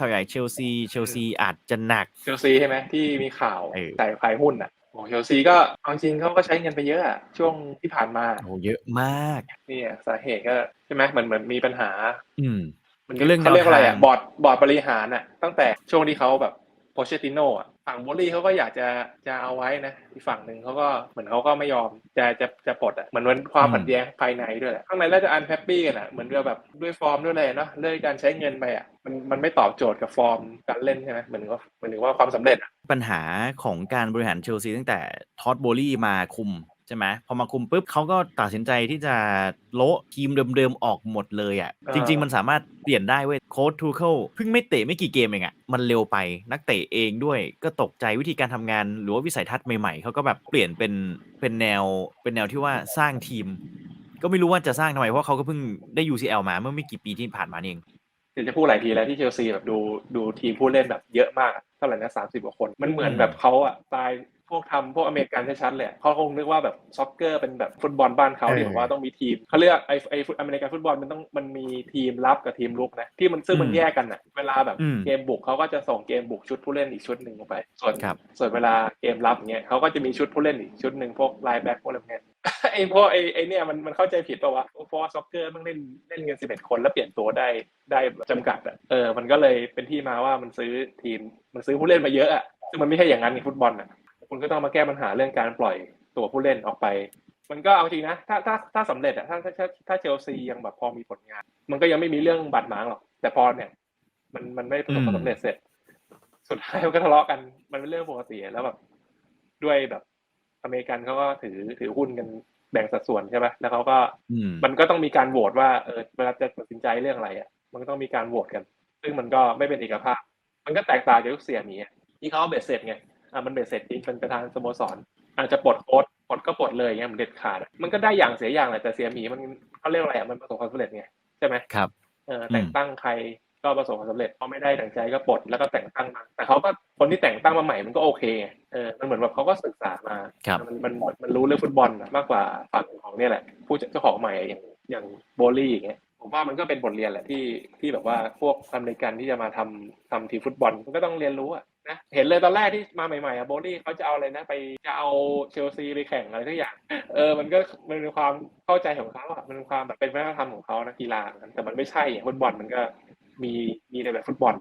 ข่าวใหญ่เชลซี เชลซีอาจจะหนัก เชลซีใช่ไหมที่มีข่าวเออใส่ขายหุ้นอะโอ้เชลซีก็เอาจริงเขาก็ใช้เงินไปเยอะอะช่วงที่ผ่านมาโอ้เยอะมากเนี่ยสาเหตุก็ใช่ไหมเหมือนเหมือนมีปัญหา อืม มันก็เรื่องเขาเรียกอะไรแนวอะทางบอร์ดบอร์ดบริหารอะ ตั้งแต่ช่วงที่เขาแบบ โพเชติโน่อะฝั่งโบลี่เขาก็อยากจะจะเอาไว้นะอีกฝั่งหนึ่งเขาก็เหมือนเขาก็ไม่ยอมจะจะจะปลดอะเหมือนมันความขัดแย้งภายในด้วยแหละข้างในน่าจะอันแฮปปี้กันอะเหมือนกับแบบด้วยฟอร์มด้วยเลยเนาะเรื่องการใช้เงินไปอะมันมันไม่ตอบโจทย์กับฟอร์มการเล่นใช่ไหมเหมือนว่าเหมือนว่าความสำเร็จอะปัญหาของการบริหารเชลซีตั้งแต่ทอดโบลี่มาคุมใช่ไหมพอมาคุมปุ๊บเขาก็ตัดสินใจที่จะโละทีมเดิมๆออกหมดเลยอะอ่าจริง ๆ มันสามารถเปลี่ยนได้เว้ยโค้ชทูเคิลเพิ่งไม่เตะไม่กี่เกมเองอะมันเร็วไปนักเตะเองด้วยก็ตกใจวิธีการทำงาน หรือว่าวิสัยทัศน์ใหม่ๆเขาก็แบบเปลี่ยนเป็นเป็นแนวเป็นแนวที่ว่าสร้างทีม ก็ไม่รู้ว่าจะสร้างทำไมเพราะเขาก็เพิ่งได้ UCL มาเมื่อไม่กี่ปีที่ผ่านมานี่เองเดี๋ยวจะพูดหลายทีแล้วที่เชลซีแบบดูดูทีมผู้เล่นแบบเยอะมากอะเท่าไหร่นะสามสิบกว่าคน มันเหมือนอืมแบบเขาอะสไตล์ พวกทำพวกอเมริกันชัดๆเลยอะเขาคงนึกว่าแบบซ็อกเกอร์เป็นแบบฟุตบอลบ้านเขาที่แบบว่าต้องมีทีมเขาเรียกไอไอฟุตอเมริกันฟุตบอลมันต้องมันมีทีมรับกับทีมรุกนะที่มันซึ่งมันแยกกันอะเวลาแบบอืมเกมบุกเขาก็จะส่งเกมบุกชุดผู้เล่นอีกชุดหนึ่งลงไป ส่วนครับส่วนเวลาเกมรับเงี้ยเขาก็จะมีชุดผู้เล่นอีกชุดหนึ่งพวกไลน์แบ็คพวกอะไรเงี้ยไอ้พวกไอ้ไอ้เนี่ยมันมันเข้าใจผิดป่าวะเพราะว่าซ็อกเกอร์มันเล่นเล่นกันสิบเอ็ดคนแล้วเปลี่ยนตัวได้ได้แบบจำกัดอะเออมันก็เลยเป็นที่มาว่ามันซื้อทีมมันซื้อผู้เล่นมาเยอะอะซึ่งมันไม่ใช่อย่างนั้นในฟุตบอลอะ คุณก็ต้องมาแก้ปัญหาเรื่องการปล่อยตัวผู้เล่นออกไป มันก็เอาจริงนะ ถ้าถ้าถ้าสำเร็จอะถ้าถ้าถ้าถ้าเชลซียังแบบพอมีผลงาน มันก็ยังไม่มีเรื่องบาดหมางหรอก แต่พอเนี่ย มันมันไม่ประสบความสำเร็จเสร็จ สุดท้ายมันก็ทะเลาะกัน มันเป็นเรื่องปกติแล้วแบบด้วยแบบอเมริกันเขาก็ถือถือหุ้นกันแบ่งสัดส่วนใช่ไหมแล้วเขาก็อืมมันก็ต้องมีการโหวตว่าเออเวลาจะตัดสินใจเรื่องอะไรอะ มันก็ต้องมีการโหวตกัน ซึ่งมันก็ไม่เป็นเอกภาพ มันก็แตกต่างจากยุคเสียหมีอะที่เขาเบ็ดเสร็จไง อะมันเบ็ดเสร็จจริงเป็นประธานสโมสร อาจจะปลดโค้ดปลดก็ปลดเลยเงี้ยมันเด็ดขาดอะมันก็ได้อย่างเสียอย่างแหละแต่เสียหมีมันเขาเรียกอะไรอะมันประสบความสำเร็จไงใช่ไหมครับเออแต่งตั้งใครก็ประสบความสำเร็จพอไม่ได้ดังใจก็ปลดแล้วก็แต่งตั้งมาแต่เขาก็คนที่แต่งตั้งมาใหม่มันก็โอเคไงเออมันเหมือนแบบเขาก็ศึกษามาครับมันมันมันรู้เรื่องฟุตบอลนะมากกว่าฝั่งของเนี่ยแหละ ผู้เจ้าของใหม่อย่างอย่างโบลี่อย่างเงี้ย ผมว่ามันก็เป็นบทเรียนแหละที่ที่แบบว่าพวกอเมริกันที่จะมาทำทำทีฟุตบอลมันก็ต้องเรียนรู้อะนะเห็นเลยตอนแรกที่มาใหม่ๆอะโบลี่เขาจะเอาอะไรนะไปจะเอาเชลซีไปแข่งอะไรทุกอย่าง เออมันก็มันเป็นความเข้าใจของเขาอะมันเป็นความแบบเป็นวัฒนธรรมของเขานะกีฬาแต่มันไม่ใช่อะฟุตบอลมันก็มีมีในแบบฟุตบอล